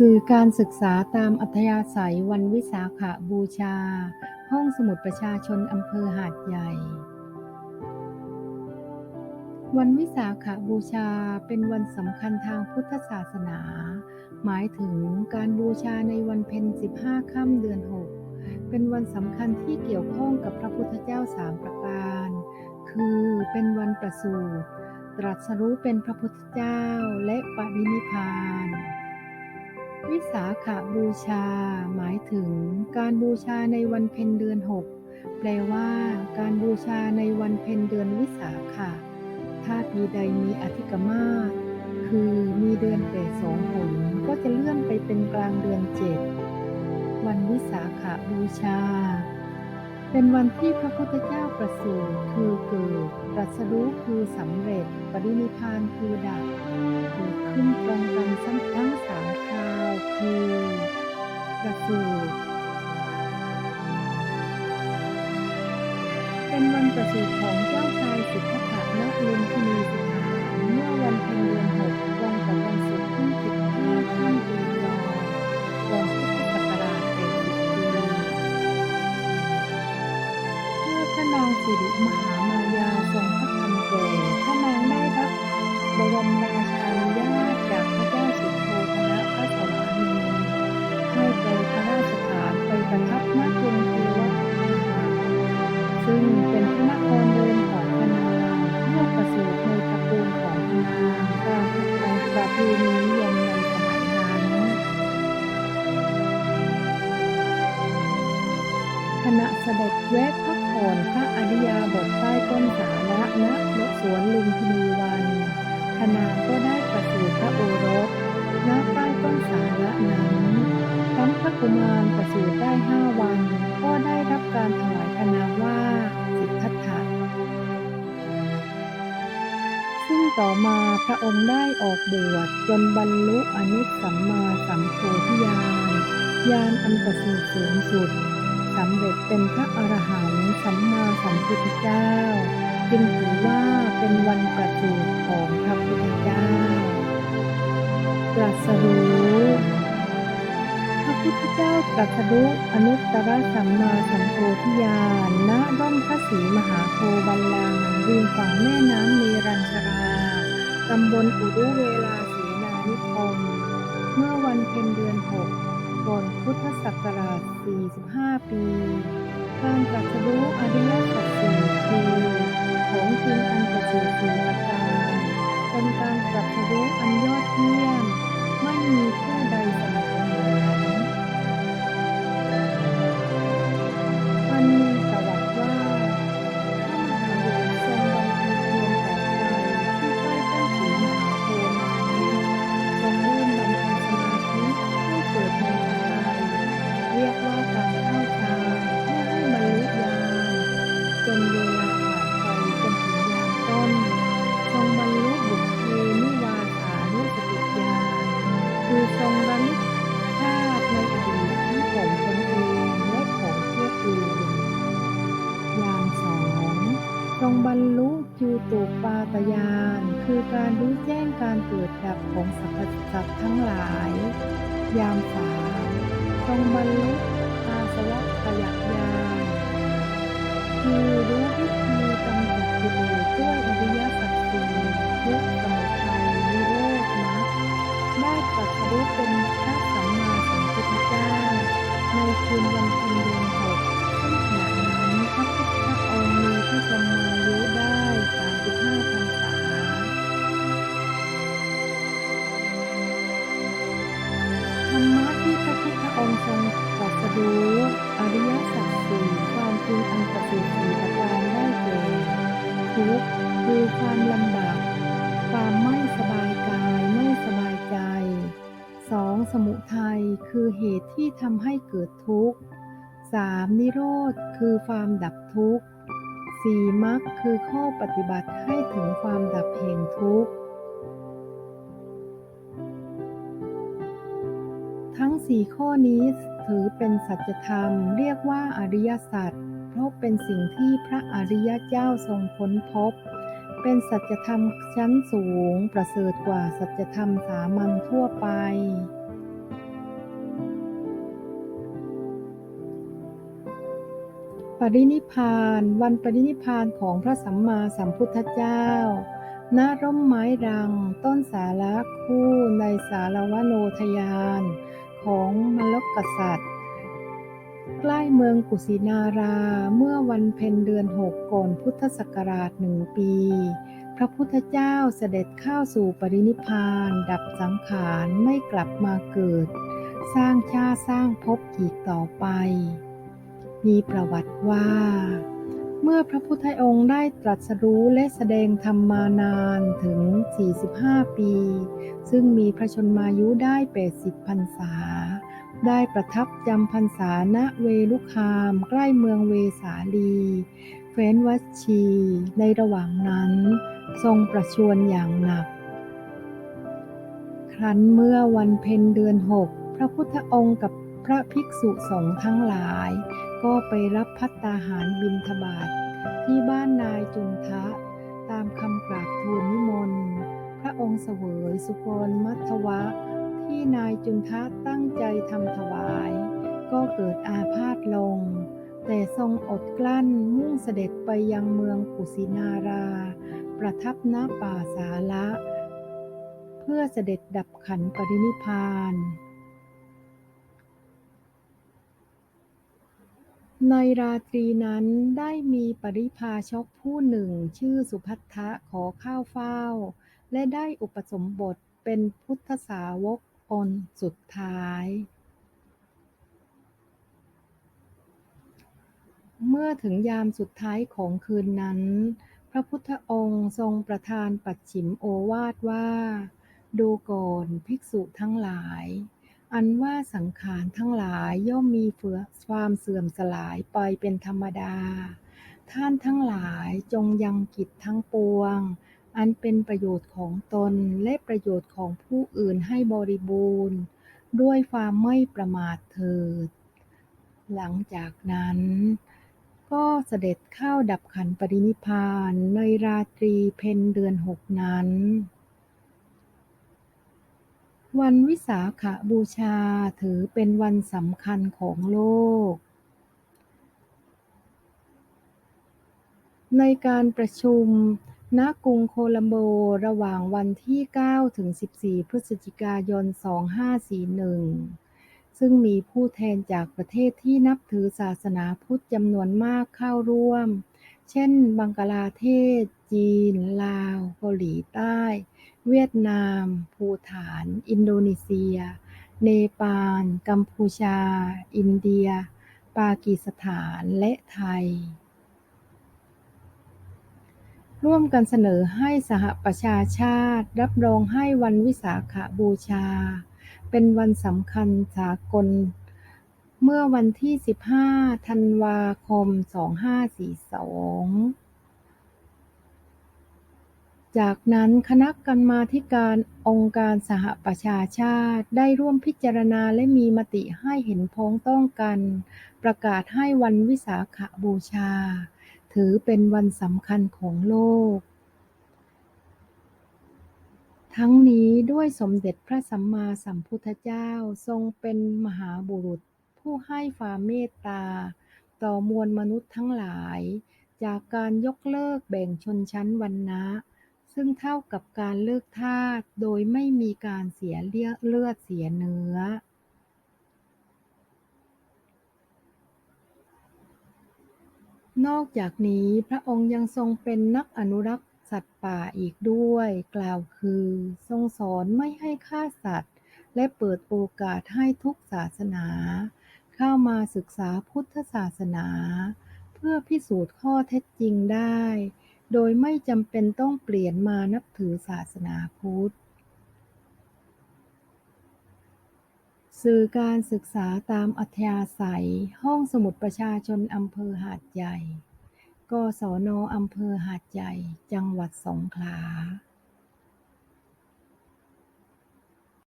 สื่อการศึกษาตามอัธยาศัยวันวิสาขบูชา ห้องสมุดประชาชนอำเภอหาดใหญ่ วันวิสาขบูชาเป็นวันสำคัญทางพุทธศาสนา หมายถึงการบูชาในวันเพ็ญ15 ค่ำเดือน 6 เป็นวันสำคัญที่เกี่ยวข้องกับพระพุทธเจ้าสามประการ คือเป็นวันประสูติตรัสรู้เป็นพระพุทธเจ้าและปรินิพพาน วิสาขาบูชา หมายถึงการบูชาในวันเพ็ญเดือน6แปลว่าการบูชาในวันเพ็ญเดือนวิสาขะถ้าปีใดมีอธิกมาศคือมีเดือนแปดสองหนก็จะเลื่อนไปเป็นกลางเดือนเจ็ดวันวิสาขาบูชา เป็นวันที่พระพุทธเจ้าประสูติคือเกิด สรู้คือสำเร็จ ปรินิพานคือดับเกิดขึ้นตรงกันทั้งสามคราวคือประสูติเป็นวันประสูติของเจ้าชายสิทธัตถะและลุมพินีสิทธาเมื่อวันเพ็ญเดือน ซึ่งเป็นพระนครเดิมของพระนางเมื่อประสูติในตระกูลของพระนางตามประเพณีนิยมในสมัยนั้นขณะเสด็จแวะพักผ่อนพระอริยาบทใต้ต้นสาระณนสวนลุมพินีวันขณะก็ได้ประสูติพระโอรสณใต้ต้นสาระนั้นครั้งพระกุมารประสูติได้ห้าวัน ก็ได้รับการถวาย พนามว่าสิทธัตถะ ซึ่งต่อมาพระองค์ได้ออกบวชจนบรรลุอนุสัมมาสัมโพธิญาณญาณอันประเสริฐสูงสุดสำเร็จเป็นพระอรหันต์สัมมาสัมพุทธเจ้า จึงถือว่าเป็นวันประสูติของพระพุทธเจ้าตรัสรู้ พุทธเจ้าตรัสรู้อนุตตรสัมมาสัมโพธิญาณณร่มพระศรีมหาโพบัลลังริมฝั่งแม่น้ำเมรัญชรา ตำบลอุรุเวลาเสนานิคม เมื่อวันเพ็ญเดือนหกก่อนพุทธศักราช 45 ปี การตรัสรู้อริยสัจสี่คือของจริงอันประเสริฐสี่ประการเป็นการตรัสรู้อันยอดเยี่ยม ไม่มีผู้ใด จนเวลาผ่านไปจนถึงยามต้นทรงบรรลุบุพเพนิวาสานุสติญาณคือทรงระลึกชาติในอดีตทั้งของตนเองและของผู้อื่นยามสองทรงบรรลุจูตุปาตญาณคือการรู้แจ้งการเกิดดับของสรรพสัตว์ทั้งหลาย ยามสามทรงบรรลุอาสวัคยญา คือรู้วิธีกำจัดกิเลสด้วยอริยสัจสี่ทุกข์สมุทัยนิโรธมรรคได้ตรัสรู้เป็นพระสัมมาสัมพุทธเจ้า ในคืนวันเพ็ญเดือนหกซึ่งขณะนั้นพระพุทธองค์มีพระชนมายุได้35พรรษาธรรมะที่ พระพุทธองค์ทรงตรัสรู้อริยสัจสี่ความจริงอันประเสริฐสี่ประการได้แก่ทุกข์คือความลำบาก ความไม่สบายกายไม่สบายใจสองสมุทัยคือเหตุที่ทำให้เกิดทุกข์สามนิโรธคือความดับทุกข์สี่มรรคคือข้อปฏิบัติให้ถึงความดับแห่งทุกข์ สี่ข้อนี้ถือเป็นสัจธรรม เรียกว่าอริยสัจเพราะเป็นสิ่งที่พระอริยเจ้าทรงค้นพบ เป็นสัจธรรมชั้นสูงประเสริฐกว่าสัจธรรมสามัญทั่วไปปรินิพานวันปรินิพานของพระสัมมาสัมพุทธเจ้าหน้าร่มไม้รัง ต้นสาระคู่ในสารวโนทยาน ของมลกษัตริย์ ใกล้เมืองกุสินาราเมื่อวันเพ็ญเดือนหกก่อนพุทธศักราชหนึ่งปี พระพุทธเจ้าเสด็จเข้าสู่ปรินิพาน ดับสังขารไม่กลับมาเกิด สร้างชาสร้างภพอีกต่อไป มีประวัติว่าเมื่อพระพุทธองค์ได้ตรัสรู้และแสดงธรรมมานานถึง 45 ปี ซึ่งมีพระชนมายุได้ 80พรรษา ได้ประทับจำพรรษาณเวลุคามใกล้เมืองเวสาลีแคว้นวัชชี ในระหว่างนั้น ทรงประชวรอย่างหนัก ครั้นเมื่อวันเพ็ญเดือนหกพระพุทธองค์กับพระภิกษุสงฆ์ทั้งหลาย ก็ไปรับพัตตาหารบิณฑบาตที่บ้านนายจุนทะ ตามคำกราบทูลนิมนต์ พระองค์เสวยสุกรมัทวะ ที่นายจุนทะตั้งใจทำถวาย ก็เกิดอาพาธลง แต่ทรงอดกลั้นมุ่งเสด็จไปยังเมืองกุสินารา ประทับณป่าสาละ เพื่อเสด็จดับขันปรินิพานในราตรีนั้นได้มีปริพาชกผู้หนึ่งชื่อสุพัทธะขอข้าวเฝ้า และได้อุปสมบทเป็นพุทธสาวก องค์สุดท้ายเมื่อถึงยามสุดท้ายของคืนนั้น พระพุทธองค์ทรงประทานปัจฉิมโอวาทว่า ดูก่อนภิกษุทั้งหลาย อันว่าสังขารทั้งหลายย่อมมีเฟือความเสื่อมสลายไปเป็นธรรมดา ท่านทั้งหลายจงยังกิจทั้งปวง อันเป็นประโยชน์ของตนและประโยชน์ของผู้อื่นให้บริบูรณ์ ด้วยความไม่ประมาทเถิด หลังจากนั้น ก็เสด็จเข้าดับขันปรินิพานในราตรีเพ็ญเดือนหกนั้น วันวิสาขบูชาถือเป็นวันสำคัญของโลกในการประชุม ณ กรุงโคลัมโบ ระหว่างวันที่9ถึง14พฤศจิกายน2541ซึ่งมีผู้แทนจากประเทศที่นับถือศาสนาพุทธจำนวนมากเข้าร่วม เช่น บังกลาเทศ จีน ลาว เกาหลีใต้ เวียดนาม ภูฏาน อินโดนีเซีย เนปาล กัมพูชา อินเดีย ปากีสถาน และไทย ร่วมกันเสนอให้สหประชาชาติ รับรองให้วันวิสาขบูชา เป็นวันสำคัญสากล เมื่อวันที่ 15 ธันวาคม 2542จากนั้นคณะกรรมาธิการองค์การสหประชาชาติได้ร่วมพิจารณาและมีมติให้เห็นพ้องต้องกัน ประกาศให้วันวิสาขบูชา ถือเป็นวันสำคัญของโลก ทั้งนี้ด้วยสมเด็จพระสัมมาสัมพุทธเจ้าทรงเป็นมหาบุรุษ ผู้ให้ความเมตตา ต่อมวลมนุษย์ทั้งหลาย จากการยกเลิกแบ่งชนชั้นวรรณะ ซึ่งเท่ากับการเลิกทาสโดยไม่มีการเสียเลือดเสียเนื้อ นอกจากนี้พระองค์ยังทรงเป็นนักอนุรักษ์สัตว์ป่าอีกด้วย กล่าวคือ ทรงสอนไม่ให้ฆ่าสัตว์ และเปิดโอกาสให้ทุกศาสนา เข้ามาศึกษาพุทธศาสนา เพื่อพิสูจน์ข้อเท็จจริงได้ โดยไม่จำเป็นต้องเปลี่ยนมานับถือศาสนาพุทธ สื่อการศึกษาตามอัธยาศัย ห้องสมุดประชาชนอำเภอหาดใหญ่ กศนอำเภอหาดใหญ่ จังหวัดสงขลา